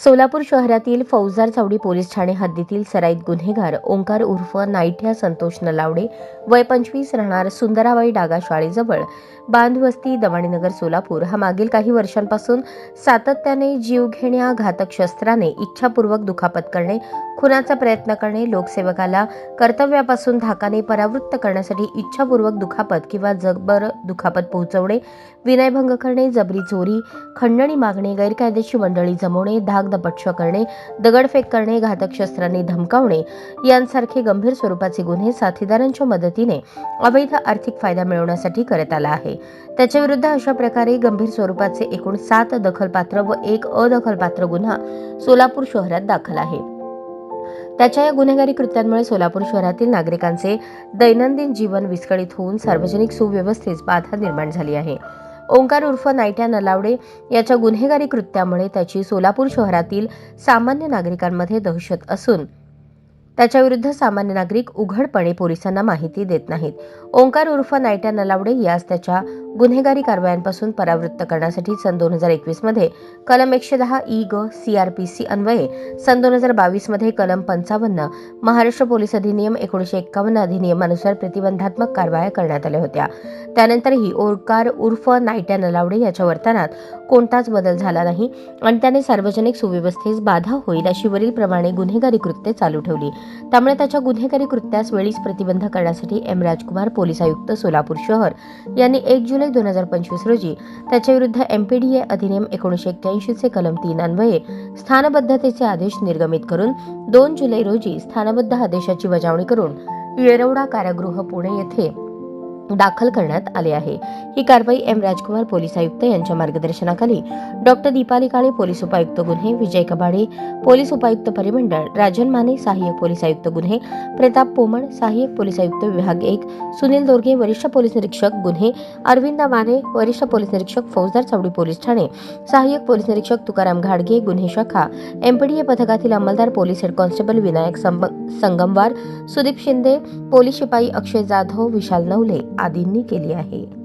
सोलापूर शहरातील फौजदार चावडी पोलीस ठाणे हद्दीतील सराईत गुन्हेगार ओंकार उर्फ नायठ्या संतोष नलावडे वय पंचवीस राहणार सुंदराबाई डागा शाळेजवळ. बांधवस्ती दवाणीनगर सोलापूर. हा मागील काही वर्षांपासून सातत्याने जीवघेण्या घातक शस्त्राने इच्छापूर्वक दुखापत करणे खुनाचा प्रयत्न करणे लोकसेवकाला कर्तव्यापासून धाकाने परावृत्त करण्यासाठी इच्छापूर्वक दुखापत किंवा जगभर दुखापत पोहोचवणे विनयभंग करणे जबरी चोरी खंडणी मागणे गैरकायदेशीर मंडळी जमवणे धाकदपक्ष करणे दगडफेक करणे घातक शस्त्रांनी धमकावणे यांसारखे गंभीर स्वरूपाचे गुन्हे साथीदारांच्या मदतीने अवैध आर्थिक फायदा मिळवण्यासाठी करत आला आहे. त्याच्याविरुद्ध अशा प्रकारे गंभीर स्वरूपाचे एकूण सात दखलपात्र व एक अदखलपात्र गुन्हा सोलापूर शहरात दाखल आहे. त्याच्या या गुन्हेगारी कृत्यांमुळे सोलापूर शहरातील नागरिकांचे दैनंदिन जीवन विस्कळीत होऊन सार्वजनिक सुव्यवस्थेस बाधा निर्माण झाली आहे. ओंकार उर्फ नायट्या नलावडे याच्या गुन्हेगारी कृत्यामुळे त्याची सोलापूर शहरातील सामान्य नागरिकांमध्ये दहशत असून त्याच्याविरुद्ध सामान्य नागरिक उघडपणे पोलिसांना माहिती देत नाहीत. ओंकार उर्फ नायट्या नलावडे यास त्याच्या गुन्हेगारी कारवायांपासून परावृत्त करण्यासाठी सन दोन हजार एकवीसमध्ये कलम एकशे दहा ई ग सी आर पी सी अन्वये सन दोन हजार बावीसमध्ये कलम पंचावन्न महाराष्ट्र पोलीस अधिनियम एकोणीशे एक्कावन्न अधिनियमानुसार प्रतिबंधात्मक कारवाया करण्यात आल्या होत्या. त्यानंतरही ओंकार उर्फ नायट्या नलावडे याच्या वर्तनात कोणताच बदल झाला नाही आणि त्याने सार्वजनिक सुव्यवस्थेस बाधा होईल अशी वरीलप्रमाणे गुन्हेगारी कृत्ये चालू ठेवली. त्यामुळे त्याच्या गुन्हेगारी कृत्यास वेळीच प्रतिबंध करण्यासाठी एम राजकुमार पोलीस आयुक्त सोलापूर शहर यांनी एक जुलै दोन हजार पंचवीस रोजी त्याच्याविरुद्ध एमपीडीए अधिनियम एकोणीशे एक्क्याऐंशीचे कलम तीन अन्वये स्थानबद्धतेचे आदेश निर्गमित करून दोन जुलै रोजी स्थानबद्ध आदेशाची बजावणी करून येरवडा कारागृह पुणे येथे दाखल करण्यात आले आहे. ही कारवाई एम. राजकुमार पोलीस आयुक्त यांच्या मार्गदर्शनाखाली. डॉक्टर दीपाली काळे पोलीस उपायुक्त गुन्हे विजय कबाडे पोलीस उपायुक्त परिमंडळ राजन माने सहाय्यक पोलीस आयुक्त गुन्हे प्रताप पोमण सहाय्यक पोलीस आयुक्त विभाग एक सुनील दोरगे वरिष्ठ पोलीस निरीक्षक गुन्हे अरविंद माने वरिष्ठ पोलीस निरीक्षक फौजदार चावडी पोलीस ठाणे सहाय्यक पोलीस निरीक्षक तुकाराम घाडगे गुन्हे शाखा एमपीडीए पथकातील अंमलदार police head constable Vinayak Sangamwar Sudeep Shinde police शिपाई अक्षय जाधव विशाल नवले आदींनी केली आहे.